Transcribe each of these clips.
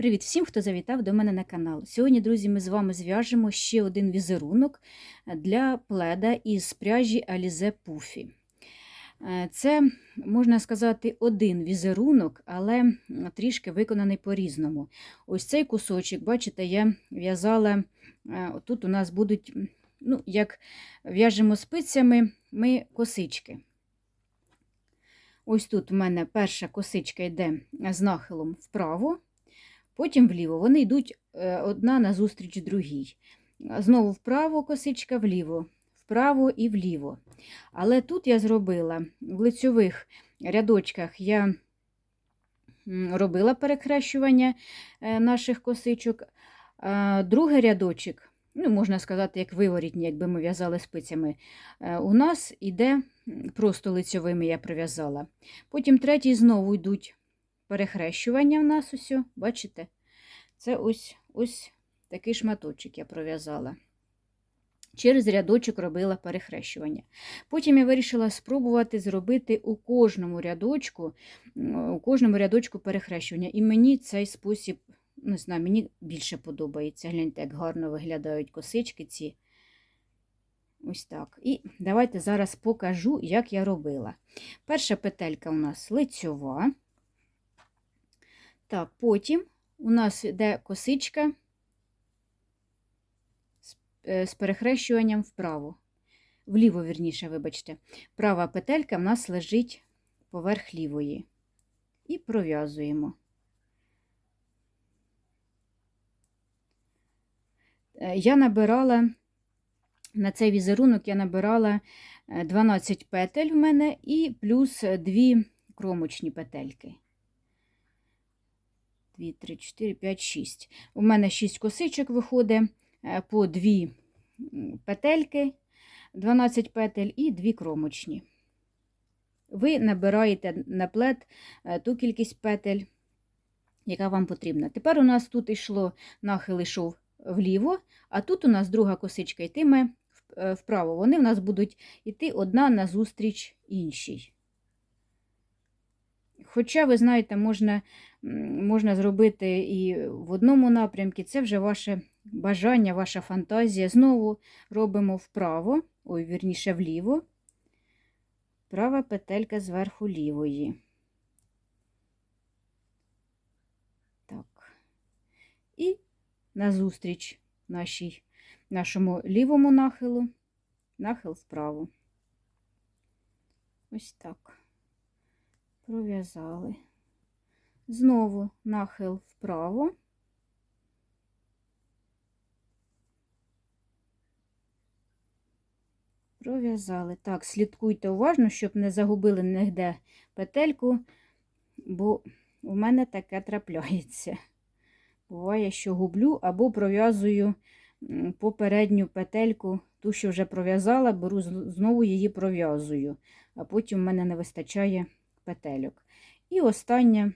Привіт всім, хто завітав до мене на канал. Сьогодні, друзі, ми з вами зв'яжемо ще один візерунок для пледа із пряжі Alize Puffy. Е, Це, можна сказати, один візерунок, але трішки виконаний по-різному. Ось цей кусочок, бачите, я в'язала, е, тут у нас будуть, ну, як в'яжемо спицями, ми косички. Ось тут у мене перша косичка йде з нахилом вправо, потім вліво. Вони йдуть е, одна назустріч другій. Знову вправо косичка, вліво, вправо і вліво. Але тут я зробила в лицьових рядочках я робила перехрещування е, наших косичок. Другий рядочок, ну, можна сказати, як виворітні, якби ми в'язали спицями, е, у нас іде просто лицьовими я прив'язала. Потім третій знову йдуть перехрещування в нас ось, бачите? Це ось ось такий шматочок я пров'язала. Через рядочок робила перехрещування. Потім я вирішила спробувати зробити у кожному рядочку у кожному рядочку перехрещування. І мені цей спосіб, не знаю, мені більше подобається. Гляньте, як гарно виглядають косички ці. Ось так. І давайте зараз покажу, як я робила. Перша петелька у нас лицьова. Так, потім у нас йде косичка з перехрещуванням вправо. Вліво, вірніше, вибачте. Права петелька в нас лежить поверх лівої. І пров'язуємо. Я набирала на цей візерунок я набирала 12 петель в мене і плюс 2 кромочні петельки. 2, 3, 4, 5, 6. У мене 6 косичок виходить по 2 петельки, 12 петель і 2 кромочні. Ви набираєте на плед ту кількість петель, яка вам потрібна. Тепер у нас тут йшло нахил йшов вліво, а тут у нас друга косичка йтиме вправо. Вони в нас будуть йти одна назустріч іншій. Хоча, ви знаєте, можна можна зробити і в одному напрямку, це вже ваше бажання, ваша фантазія. Знову робимо вправо, ой, вірніше, вліво, права петелька зверху лівої. Так. І назустріч нашій, нашому лівому нахилу, нахил вправо. Ось так. Пров'язали. Знову нахил вправо. Пров'язали. Так, слідкуйте уважно, щоб не загубили нігде петельку, бо у мене таке трапляється. Буває, що гублю або пров'язую попередню петельку, ту, що вже пров'язала, беру знову її пров'язую, а потім в мене не вистачає петельок. І остання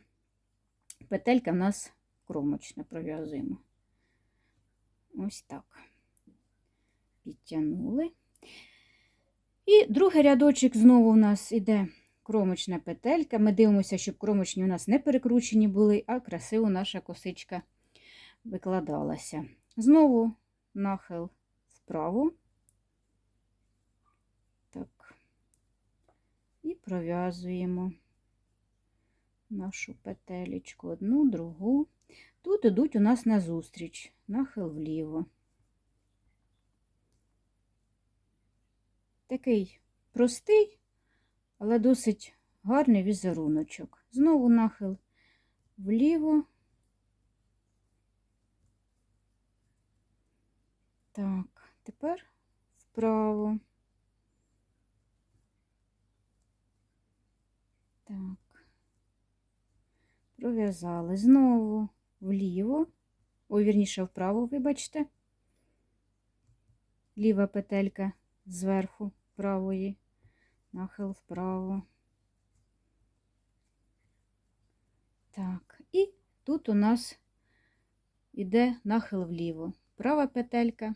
петелька в нас кромочна пров'язуємо. Ось так. Підтягнули. І другий рядочок знову у нас іде кромочна петелька. Ми дивимося, щоб кромочні у нас не перекручені були, а красиво наша косичка викладалася. Знову нахил вправо. Так, і пров'язуємо нашу петелечку одну, другу. Тут ідуть у нас назустріч, нахил вліво. Такий простий, але досить гарний візеруночок. Знову нахил вліво. Так, тепер вправо. Так, пров'язали знову вліво, ой, вірніше, вправо, вибачте, ліва петелька зверху правої, нахил вправо. Так, і тут у нас іде нахил вліво. Права петелька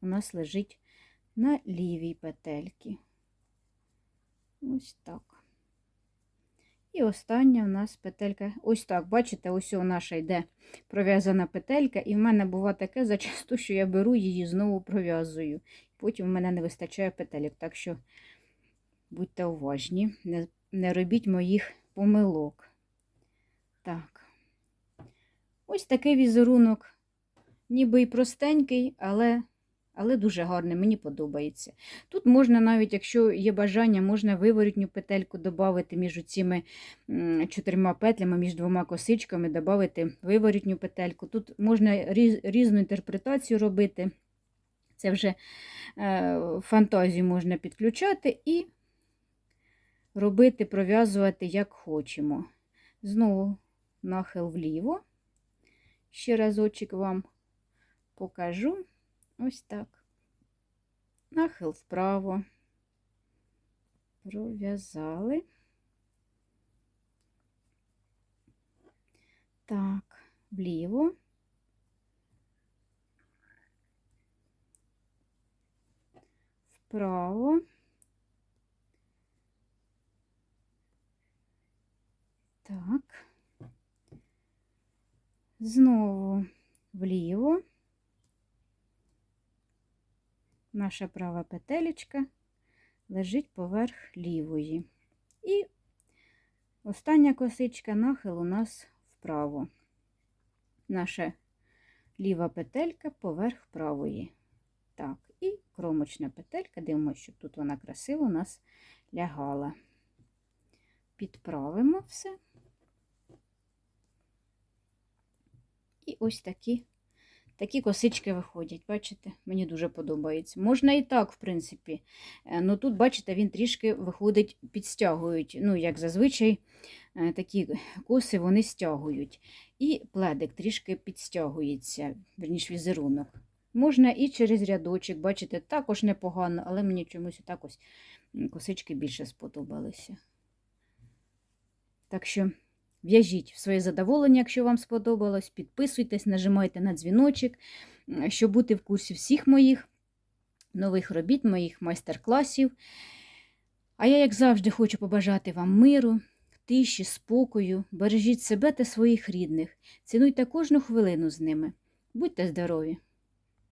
у нас лежить на лівій петельці. Ось так. І остання у нас петелька. Ось так, бачите, ось у наша йде пров'язана петелька, і в мене буває таке зачасту, що я беру її знову пров'язую. Потім в мене не вистачає петелек. Так що будьте уважні, не, не робіть моїх помилок. Так. Ось такий візерунок. Ніби і простенький, але, але дуже гарний, мені подобається. Тут можна навіть, якщо є бажання, можна виворітню петельку додати між цими чотирма петлями, між двома косичками, додати виворітню петельку. Тут можна різ, різну інтерпретацію робити. Це вже е, фантазію можна підключати і робити, пров'язувати, як хочемо. Знову нахил вліво. Ще разочок вам покажу. Ось так. Нахил вправо. Пров'язали. Так, вліво. Вправо. Так. Знову вліво. Наша права петелечка лежить поверх лівої. І остання косичка нахил у нас вправо. Наша ліва петелька поверх правої. Так, і кромочна петелька, дивимося, щоб тут вона красиво у нас лягала. Підправимо все. І ось такі такі косички виходять. Бачите, мені дуже подобається. Можна і так, в принципі. Ну тут, бачите, він трішки виходить, підстягують. Ну, як зазвичай, е, такі коси вони стягують. І пледик трішки підстягується, верніш візерунок. Можна і через рядочок, бачите, також непогано, але мені чомусь так ось косички більше сподобалися. Так що. В'яжіть в своє задоволення, якщо вам сподобалось. Підписуйтесь, нажимайте на дзвіночок, щоб бути в курсі всіх моїх нових робіт, моїх майстер-класів. А я, як завжди, хочу побажати вам миру, тиші, спокою, бережіть себе та своїх рідних, цінуйте кожну хвилину з ними. Будьте здорові!